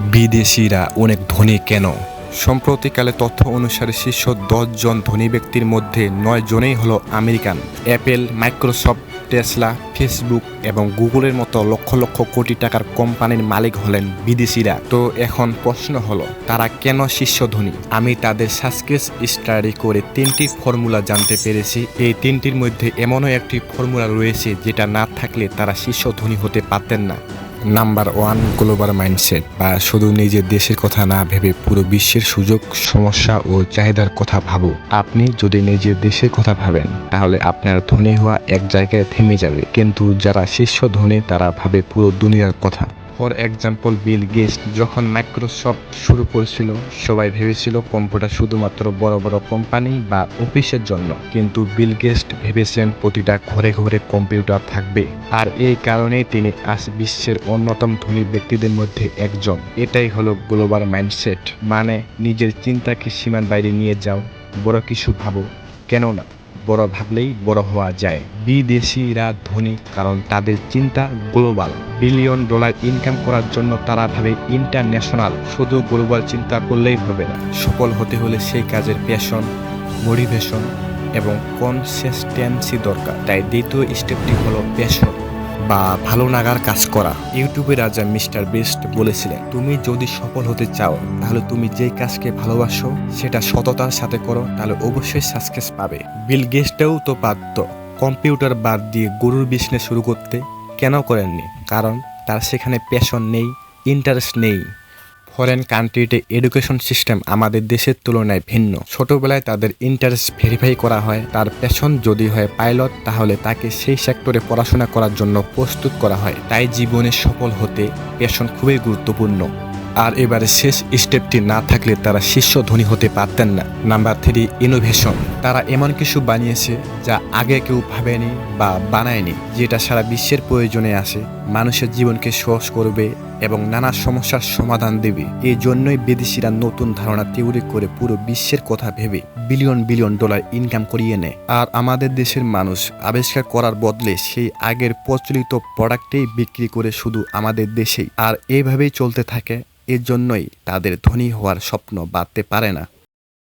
বিদেশিরা অনেক ধনী কেন? সম্প্রতিকালে তথ্য অনুসারে শীর্ষ জন ধনী ব্যক্তির মধ্যে নয় জনেই হলো American. Apple, Microsoft, Tesla, Facebook এবং গুগলের মতো লক্ষ লক্ষ কোটি টাকার কোম্পানির মালিক হলেন বিদেশিরা। তো এখন প্রশ্ন হলো, তারা কেন শীর্ষ ধনী? আমি তাদের সাসকেস স্টাডি করে তিনটি ফর্মুলা জানতে পেরেছি। এই তিনটির মধ্যে এমনও একটি ফর্মুলা রয়েছে যেটা না থাকলে তারা শীর্ষ ধনী হতে পারতেন না। নাম্বার ওয়ান গ্লোবাল মাইন্ডসেট বা শুধু নিজের দেশের কথা না ভেবে পুরো বিশ্বের সুযোগ, সমস্যা ও চাহিদার কথা ভাবো। আপনি যদি নিজের দেশের কথা ভাবেন, তাহলে আপনার ধনী হওয়া এক জায়গায় থেমে যাবে। কিন্তু যারা শীর্ষ ধনী, তারা ভাবে পুরো দুনিয়ার কথা। ফর এক্সাম্পল বিল গেস্ট যখন মাইক্রোসফট শুরু করেছিল, সবাই ভেবেছিল কম্পিউটার শুধুমাত্র বড় বড় কোম্পানি বা অফিসের জন্য। কিন্তু বিল গেস্ট ভেবেছেন প্রতিটা ঘরে ঘরে কম্পিউটার থাকবে। আর এই কারণেই তিনি আজ বিশ্বের অন্যতম ধনী ব্যক্তিদের মধ্যে একজন। এটাই হলো গ্লোবাল মাইন্ডসেট মানে নিজের চিন্তাকে সীমার বাইরে নিয়ে যাও, বড় কিছু ভাবো, কেননা বড় ভাবলেই বড় হওয়া যায়। বিদেশিরা ধনী কারণ তাদের চিন্তা গ্লোবাল। বিলিয়ন ডলার ইনকাম করার জন্য তারা ভাবে ইন্টারন্যাশনাল। শুধু গ্লোবাল চিন্তা করলেই হবে না। সফল হতে হলে সেই কাজের প্যাশন মোটিভেশন এবং কনসিস্টেন্সি দরকার। তাই দ্বিতীয় স্টেপটি হলো প্যাশন বা ভালো লাগার কাজ করা। ইউটিউবে রাজা মিস্টার বেস্ট বলেছিলেন, তুমি যদি সফল হতে চাও, তাহলে তুমি যে কাজকে ভালোবাসো, সেটা সততার সাথে করো, তাহলে অবশ্যই সাকসেস পাবে। বিল গেস্টেও তো পারত কম্পিউটার বাদ দিয়ে গরুর বিজনেস শুরু করতে কেন করেননি? কারণ তার সেখানে প্যাশন নেই ইন্টারেস্ট নেই। ফরেন কান্ট্রিতে এডুকেশন সিস্টেম আমাদের দেশের তুলনায় ভিন্ন। ছোটবেলায় তাদের ইন্টারেস্ট ভেরিফাই করা হয়, তার প্যাশন যদি হয় পাইলট, তাহলে তাকে সেই সেক্টরে পড়াশোনা করার জন্য প্রস্তুত করা হয়। তাই জীবনে সফল হতে প্যাশন খুবই গুরুত্বপূর্ণ। আর এবারে শেষ স্টেপটি না থাকলে তারা শীর্ষ ধনী হতে পারতেন না। নাম্বার থ্রি ইনোভেশন তারা এমন কিছু বানিয়েছে যা আগে কেউ ভাবেনি বা বানায়নি, যেটা সারা বিশ্বের প্রয়োজনে আসে। মানুষের জীবনকে সহজ করবে এবং নানা সমস্যার সমাধান দেবে। এই জন্যই বিদেশিরা নতুন ধারণা তৈরি করে পুরো বিশ্বের কথা ভেবে বিলিয়ন বিলিয়ন ডলার ইনকাম করিয়ে নেয়। আর আমাদের দেশের মানুষ আবিষ্কার করার বদলে সেই আগের প্রচলিত প্রোডাক্টেই বিক্রি করে শুধু আমাদের দেশেই। আর এইভাবেই চলতে থাকে এর জন্যই তাদের ধনী হওয়ার স্বপ্ন বাড়তে পারে না।